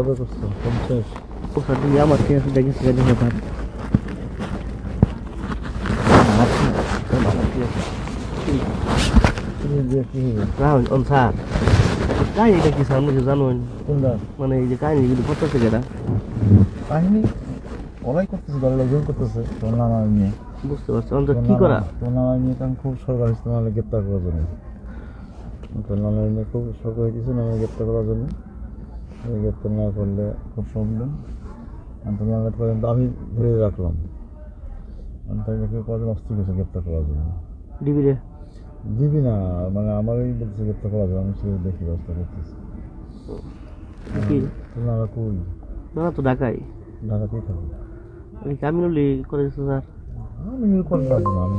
কত করছ পঞ্চাশ। ওখান থেকে আমার আছে। দেখেছি দিয়ে কি হবে রাহুল অন স্যার। কাহিনিটা কি আমাকে জানুন মানে এই যে কাহিনি কিন্তু করতেছে কেটা কাহিনী? ওরাই করতেছে দলের লোকজন করতেছে। তোমার নানা নিয়ে। বুঝতে পারছি অন্তর কি করা? তোমার নানা নিয়ে কারণ খুব সরকার নাহলে গ্রেপ্তার করার জন্য। তোর নানা নিয়ে খুব সরকার হয়েছে নাহলে গ্রেপ্তার করার জন্য। গ্রেপ্তার না করলে খুব প্রবলেম তুমি আমার পর্যন্ত আমি ধরে রাখলাম। দেখে কজন অস্থির হয়েছে গ্রেপ্তার করার জন্য। ডিবি রে। দিবি না মানে আমারই বলছে গ্রেপ্তার করার জন্য আমি সেটা দেখি ব্যবস্থা করতেছি। কি? তোর নানা কই? না না তো ঢাকাই ঢাকাতেই থাকবে এই কামিনুলি করে স্যার। আমি নীল করতে না আমি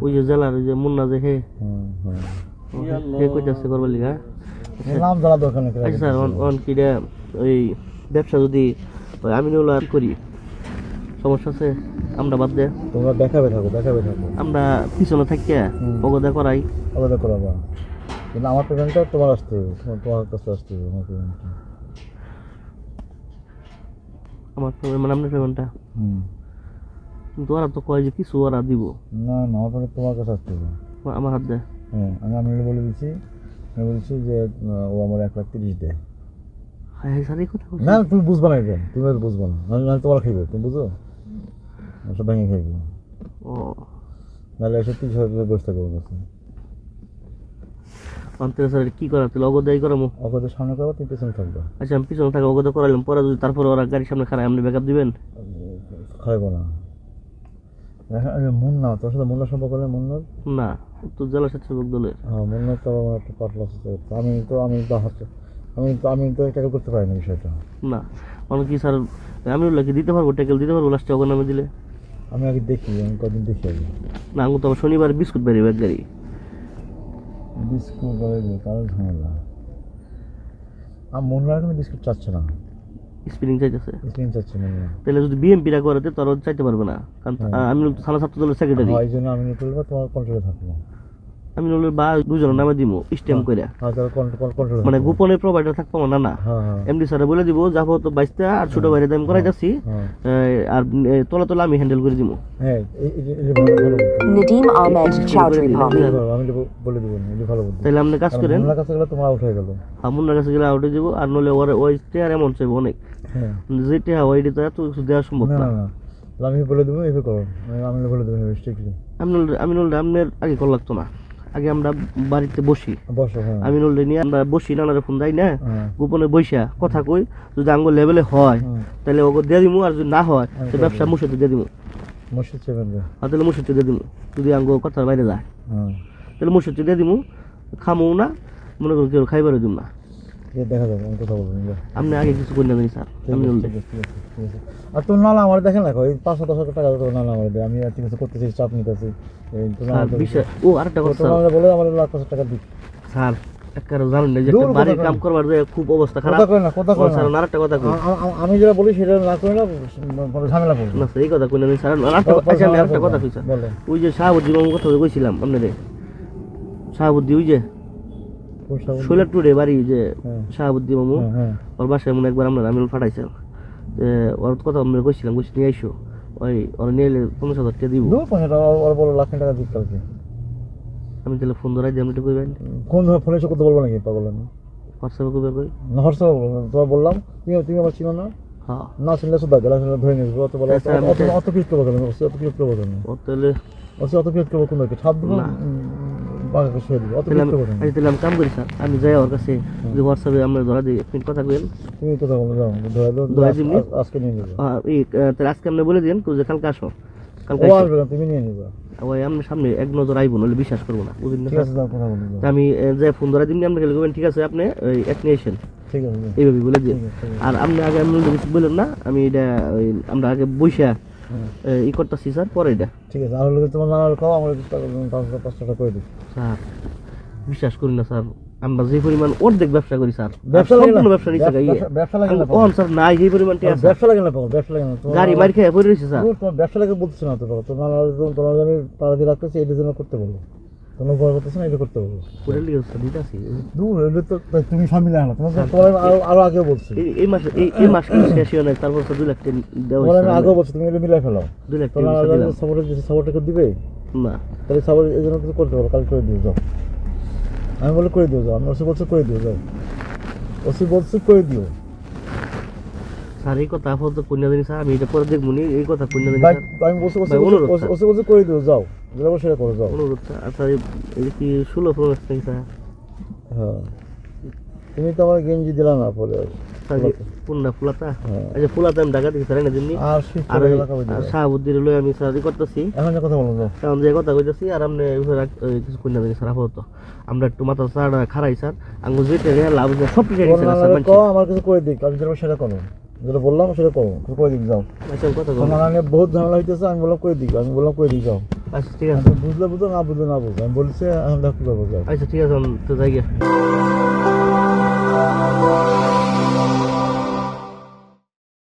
ওই যে জেলার ওই যে মুন্না হে হুম হুম হে কইতাছে করবার লিগা নাম জানা দরকার নেই আচ্ছা স্যার অন অন কি ওই ব্যবসা যদি ওই আমিনুল আর করি সমস্যা আছে? আমরা বাদ দে। তোমরা দেখাবে থাকো দেখাবে থাকো। আমরা পিছনে থাকিয়া। অগদা করাই। আলাদা করাবা। কিন্তু আমার পেমেন্টটা তোমার আসতে হবে তোমার তোমার কাছে আসতে হবে আমার পেমেন্টটা আমার তো মানে আপনার পেমেন্টটা হুম। কিন্তু ওরা তো কয় যে কিছু ওরা দিব। না না আমার তোমার কাছে আসতে হবে। আমার হাত দেয় হ্যাঁ আমি আমি বলে দিচ্ছি আমি বলছি যে ও আমার এক লাখ তিরিশ দেয়। হ্যাঁ হ্যাঁ। না তুমি বুঝবা না এটা তুমি আর বুঝবা না। নাহলে নাহলে তোমার খাইবে তুমি বুঝো? সব ভেঙে খাইবে। ও। নাহলে এসে তিরিশ হাজার টাকা বসে থাকবে আমার কাছে অন্তরে স্যার কি করার তাহলে অগদাই করামো? অগদের সামনে করব তুমি পেছনে থাকবে। আচ্ছা আমি পিছনে থাকা অগদা করাইলাম পরে যদি তারপরে ওরা গাড়ির সামনে খারাপ আপনি ব্যাকআপ দিবেন? খাইবো না। আমি মুন্না তোর সাথে মুন্না সম্পর্ক নেই মুন্নার? না তো জেলা স্বেচ্ছাসেবক দলের। হ্যাঁ তো আমার একটা পার্ট লস আমি তো আমি তো আমি তো আমি তো ট্যাকেল করতে পারি না বিষয়টা। না অনেক কি স্যার আমি দিতে পারব ট্যাকেল দিতে পারব লাস্টে অগর নামে দিলে? আমি আগে দেখি আমি কদিন দেখি আগে। না আমি তো শনিবার বিস্কুট বেরিয়ে গাড়ি বিস্কুট ঝামেলা। আর মুন্নার কিন্তু বিস্কুট চাচ্ছে না। স্পিনিং চাইতেছে। স্পিনিং চাচ্ছে না তাহলে যদি বিএমপিরা করাতে তারা চাইতে পারবে না। কারণ হ্যাঁ। আমি তো থানা ছাত্র দলের সেক্রেটারি হয় জন্য আমি করব তোমার কন্ট্রোলে থাকব। আমি নলের বা দুজনের নামে দিব স্টেম করে হ্যাঁ মানে গোপনে প্রোভাইডার থাকব না না হ্যাঁ হ্যাঁ। এমডি স্যারে বলে দিব যাব তো বাইশটা আর ছোট বাইরে আমি করাইতেছি হ্যাঁ। আর এ, তলা তলা আমি হ্যান্ডেল করে দিব হ্যাঁ তাহলে আপনি কাজ করেন। মুন্নার কাছে গেলে তোমার আউট হয়ে গেল। হামুন্নার কাছে গেলে আউটে দিব আর নলে ওর ওই টেয়ার এমন চাইব অনেক। হ্যাঁ। যেটা ওইটা তো এত কিছু দেওয়া সম্ভব না আমি বলে দেবো এইভাবে করো। আমি- বলে দেবো আমি আমি নলে আপনার আগে কল লাগতো না। আগে আমরা বাড়িতে বসি। হ্যাঁ। আমি নলে নিয়ে আমরা বসি নানা রকম যাই না। হ্যাঁ। গোপনে বৈশা কথা কই যদি আঙ্গুল লেভেলে হয় তাহলে ওকে দিয়ে দিমু আর যদি না হয় তো ব্যবসা মুসে দিয়ে দিমু। তাহলে মুসিতে দিয়ে দিমু যদি আঙ্গ কথার বাইরে যায়। হ্যাঁ। তাহলে মুসিতে দিয়ে দিমু খামু না মনে করো কেউ খাইবারও দিম না। দেখা যাবে আমি কথা বলব আপনি আগে কিছু করি স্যার আমি। আর তোর আমার দেখেন না ওই পাঁচশো দশ হাজার টাকা তোর আমার আমি আর ঠিক আছে করতেছি চাপ নিতেছি। আরেকটা কথা বলে আমার লাখ পাঁচশো টাকা স্যার আমি যেটা বলি সেটা না করে না কোনো ঝামেলা করব না। এই কথা স্যার আরেকটা আচ্ছা কথা বলো ওই যে শাহাবুদ্দি কথা কইছিলাম আপনারে শাহাবুদ্দি ওই যে শৈলার টুডে বাড়ি যে হ্যাঁ। শাহাবুদ্দি মামু হ্যাঁ হ্যাঁ। ওর বাসায় মনে একবার আমরা আমি ফাটাইছিলাম। যে ওর কথা আমরা কইছিলাম কইছি নিয়ে আইসো। ওই ওর নিয়ে এলে পঞ্চাশ হাজার টাকা দিব। ওর- বলো লাখ টাকা দিক কালকে আমি তাহলে ফোন ধরাই দিই আমি একটু কইবেন। কোন ধরনের ফোনে এসে কথা বলব নাকি পাগল আমি? হোয়াটসঅ্যাপে কইবে কই? না হোয়াটসঅ্যাপে বলব তোমার বললাম তুমি তুমি আমার চিনো না? হ্যাঁ। না শুনলে শুধু গেলা শুনলে ধরে নিয়ে অত বলো আচ্ছা, অত অত পিট করব কেন? অত পিট করব কেন? ও তাহলে অত অত পিট করব কোন ছাপ দেবো? না। আমি করব কেন তাহলে আমি কাম করি স্যার আমি যাই ওর কাছে যে হোয়াটসঅ্যাপে আমরা ধরা দিই আপনি কথা কইন তুমি তো তখন যাও ধরে দাও ধরে আজকে নিয়ে নিবো। আর এই তাহলে আজকে আপনি বলে দিন যে কালকে আসো। কালকে আসবে তুমি নিয়ে নিবা। ওই আপনার সামনে এক নজর আইব নলে বিশ্বাস করব না। বুঝলেন না আমি যে ফোন ধরা দিন আপনি খেলে ঠিক আছে আপনি এক নিয়ে। এইভাবে বলে দিন। আর আপনি আগে বললেন না আমি এটা আমরা আগে আহ, ই করতেছি স্যার পরে এটা ঠিক আছে আর হলে তোমার নানার খাও আমার পাঁচশো পাঁচশো করে দিই স্যার বিশ্বাস করি না স্যার আমরা যে পরিমাণ অর্ধেক ব্যবসা করি স্যার ব্যবসা লাগে না সম্পূর্ণ ব্যবসা লাগে না ওন স্যার নাই যে পরিমাণ আছে ব্যবসা লাগে না পাগল ব্যবসা লাগে না তোমার গাড়ি মার খেয়ে পড়ে রয়েছে স্যার তোমার ব্যবসা লাগে না তো পাগল তোমার তোমার আমি পাড়া দিয়ে রাখতেছি এই জন্য করতে বলো তোমরা ভয় করতেছো না এটা করতে হবে। দিতে আছি। দূর এটা তো তুমি সামনে আনো তোমার আরও আরও আগে বলছি। এই মাসে এই এই মাস কিন্তু শেষ হয় নাই তারপর তো দুই লাখ টাকা আমি হয়েছে বলছি তুমি এটা মিলাই ফেলো। দুই লাখ টাকা দিলাম। সাপোর্টটা দিবে? না। তাহলে সাপোর্ট এই জন্য কিছু করতে পারো কাল করে দিও যাও। আমি বলে করে দিও যাও। আমি ওসি বলছি করে দিও যাও। ওসি বলছি করে দিও। স্যার এই কথা আপাতত কন্যা দিন স্যার আমি এটা পরে দেখব নি এই কথা কন্যা দিন স্যার। আমি বলছি ওসি বলছি করে দিও যাও। সেটা করো আচ্ছা এই- এই কি ষোলো প্রমাণ হ্যাঁ। তুমি তো আমার গেঞ্জি দিলা না পরে। হ্যাঁ। আমরা একটু মাথা খারাই স্যার। আঙ্গু যেটা রে লাভ সব কিছু আমার কিছু করে যেটা সেটা করো যেটা বললাম সেটা করো করে দিক যাও। আচ্ছা কথা বহুত ঝামেলা হইতেছে আমি বললাম করে দিক আমি বললাম করে দিক যাও। আচ্ছা ঠিক আছে। বুঝলে বুঝো না বুঝলে না বুঝো আমি বলছি আমি কী করব আচ্ছা ঠিক আছে তো যাই গিয়ে।